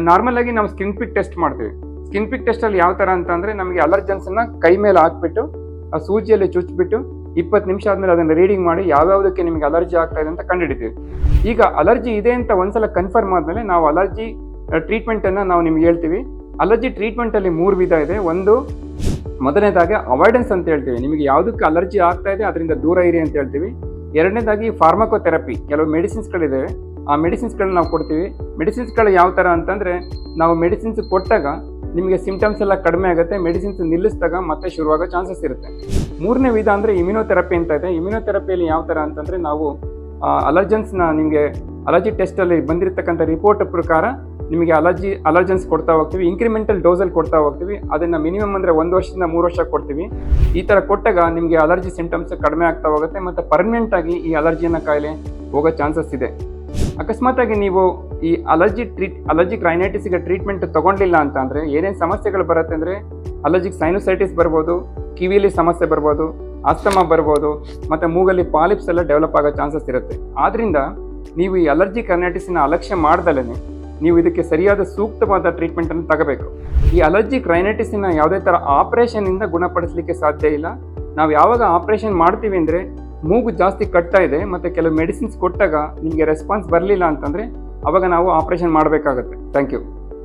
Normal ಆಗಿ ನಾವು skin prick test ಮಾಡ್ತೀವಿ. ಸ್ಕಿನ್ ಪಿಕ್ ಟೆಸ್ಟ್ ಅಲ್ಲಿ ಯಾವ ತರ ಅಂತ ಅಂದ್ರೆ ನಮಗೆ ಅಲರ್ಜೆನ್ಸ್ ಅನ್ನ ಕೈ ಮೇಲೆ ಹಾಕ್ಬಿಟ್ಟು, ಆ ಸೂಜಿಯಲ್ಲಿ ಚುಚ್ಚಿಬಿಟ್ಟು ಇಪ್ಪತ್ತು ನಿಮಿಷ ಆದ್ಮೇಲೆ ಅದನ್ನ ರೀಡಿಂಗ್ ಮಾಡಿ ಯಾವ್ಯಾವುದಕ್ಕೆ ನಿಮಗೆ ಅಲರ್ಜಿ ಆಗ್ತಾ ಇದೆ ಅಂತ ಕಂಡುಹಿಡಿತೀವಿ. ಈಗ ಅಲರ್ಜಿ ಇದೆ ಅಂತ ಒಂದ್ಸಲ ಕನ್ಫರ್ಮ್ ಆದ್ಮೇಲೆ ನಾವು ಅಲರ್ಜಿ ಟ್ರೀಟ್ಮೆಂಟ್ ಅನ್ನ ನಾವು ನಿಮ್ಗೆ ಹೇಳ್ತೀವಿ. ಅಲರ್ಜಿ ಟ್ರೀಟ್ಮೆಂಟ್ ಅಲ್ಲಿ ಮೂರು ವಿಧ ಇದೆ. ಒಂದು, ಮೊದಲನೇದಾಗಿ ಅವಾಯ್ಡೆನ್ಸ್ ಅಂತ ಹೇಳ್ತೀವಿ. ನಿಮಗೆ ಯಾವುದಕ್ಕೆ ಅಲರ್ಜಿ ಆಗ್ತಾ ಇದೆ ಅದರಿಂದ ದೂರ ಇರಿ ಅಂತ ಹೇಳ್ತೀವಿ. ಎರಡನೇದಾಗಿ ಫಾರ್ಮಕೋಥೆರಪಿ ಕೆಲವು ಮೆಡಿಸಿನ್ಸ್ಗಳಿದ್ದಾವೆ ಆ ಮೆಡಿಸಿನ್ಸ್ಗಳನ್ನ ನಾವು ಕೊಡ್ತೀವಿ. ಮೆಡಿಸಿನ್ಸ್ಗಳು ಯಾವ ಥರ ಅಂತಂದರೆ, ನಾವು ಮೆಡಿಸಿನ್ಸ್ ಕೊಟ್ಟಾಗ ನಿಮಗೆ ಸಿಂಟಮ್ಸ್ ಎಲ್ಲ ಕಡಿಮೆ ಆಗುತ್ತೆ, ಮೆಡಿಸಿನ್ಸ್ ನಿಲ್ಲಿಸಿದಾಗ ಮತ್ತೆ ಶುರುವಾಗೋ ಚಾನ್ಸಸ್ ಇರುತ್ತೆ. ಮೂರನೇ ವಿಧ ಅಂದರೆ ಇಮ್ಯುನೋಥೆರಪಿ ಅಂತ ಇದೆ. ಇಮ್ಯುನೋಥೆರಪಿಯಲ್ಲಿ ಯಾವ ಥರ ಅಂತಂದರೆ ನಾವು ಅಲರ್ಜೆನ್ಸ್ನ ನಿಮಗೆ, ಅಲರ್ಜಿ ಟೆಸ್ಟಲ್ಲಿ ಬಂದಿರತಕ್ಕಂಥ ರಿಪೋರ್ಟ್ ಪ್ರಕಾರ ನಿಮಗೆ ಅಲರ್ಜಿ, ಅಲರ್ಜನ್ಸ್ ಕೊಡ್ತಾ ಹೋಗ್ತೀವಿ ಇಂಕ್ರಿಮೆಂಟಲ್ ಡೋಸಲ್ಲಿ ಕೊಡ್ತಾ ಹೋಗ್ತೀವಿ, ಅದನ್ನು ಮಿನಿಮಮ್ ಅಂದರೆ ಒಂದು ವರ್ಷದಿಂದ ಮೂರು ವರ್ಷ ಕೊಡ್ತೀವಿ. ಈ ಥರ ಕೊಟ್ಟಾಗ ನಿಮಗೆ ಅಲರ್ಜಿ ಸಿಂಟಮ್ಸ್ ಕಡಿಮೆ ಆಗ್ತಾ ಹೋಗುತ್ತೆ, ಮತ್ತು ಪರ್ಮನೆಂಟ್ ಆಗಿ ಈ ಅಲರ್ಜಿನ ಕಾಯಿಲೆ ಹೋಗೋ ಚಾನ್ಸಸ್ ಇದೆ. ಅಕಸ್ಮಾತಾಗಿ ನೀವು ಈ ಅಲರ್ಜಿ ಟ್ರೀಟ್ ಅಲರ್ಜಿಕ್ ರೈನೈಟಿಸ್ಗೆ ಟ್ರೀಟ್ಮೆಂಟ್ ತಗೊಂಡಿಲ್ಲ ಅಂತ ಅಂದರೆ ಏನೇನು ಸಮಸ್ಯೆಗಳು ಬರುತ್ತೆ ಅಂದರೆ ಅಲರ್ಜಿಕ್ ಸೈನೋಸೈಟಿಸ್ ಬರ್ಬೋದು ಕಿವಿಯಲ್ಲಿ ಸಮಸ್ಯೆ ಬರ್ಬೋದು ಅಸ್ತಮ ಬರ್ಬೋದು, ಮತ್ತು ಮೂಗಲ್ಲಿ ಪಾಲಿಪ್ಸ್ ಎಲ್ಲ ಡೆವಲಪ್ ಆಗೋ ಚಾನ್ಸಸ್ ಇರುತ್ತೆ. ಆದ್ದರಿಂದ ನೀವು ಈ ಅಲರ್ಜಿಕ್ ರೈನೈಟಿಸ್ನ ಅಲಕ್ಷ್ಯ ಮಾಡ್ದಲೇ ನೀವು ಇದಕ್ಕೆ ಸರಿಯಾದ ಸೂಕ್ತವಾದ ಟ್ರೀಟ್ಮೆಂಟನ್ನು ತಗೋಬೇಕು. ಈ ಅಲರ್ಜಿಕ್ ರೈನೈಟಿಸ್ನ ಯಾವುದೇ ಥರ ಆಪ್ರೇಷನಿಂದ ಗುಣಪಡಿಸಲಿಕ್ಕೆ ಸಾಧ್ಯ ಇಲ್ಲ. ನಾವು ಯಾವಾಗ ಆಪರೇಷನ್ ಮಾಡ್ತೀವಿ ಅಂದರೆ ಮೂಗು ಜಾಸ್ತಿ ಕಟ್ತಾ ಇದೆ, ಮತ್ತು ಕೆಲವು ಮೆಡಿಸಿನ್ಸ್ ಕೊಟ್ಟಾಗ ನಿಮಗೆ ರೆಸ್ಪಾನ್ಸ್ ಬರಲಿಲ್ಲ ಅಂತಂದರೆ ಅವಾಗ ನಾವು ಆಪರೇಷನ್ ಮಾಡಬೇಕಾಗುತ್ತೆ. Thank you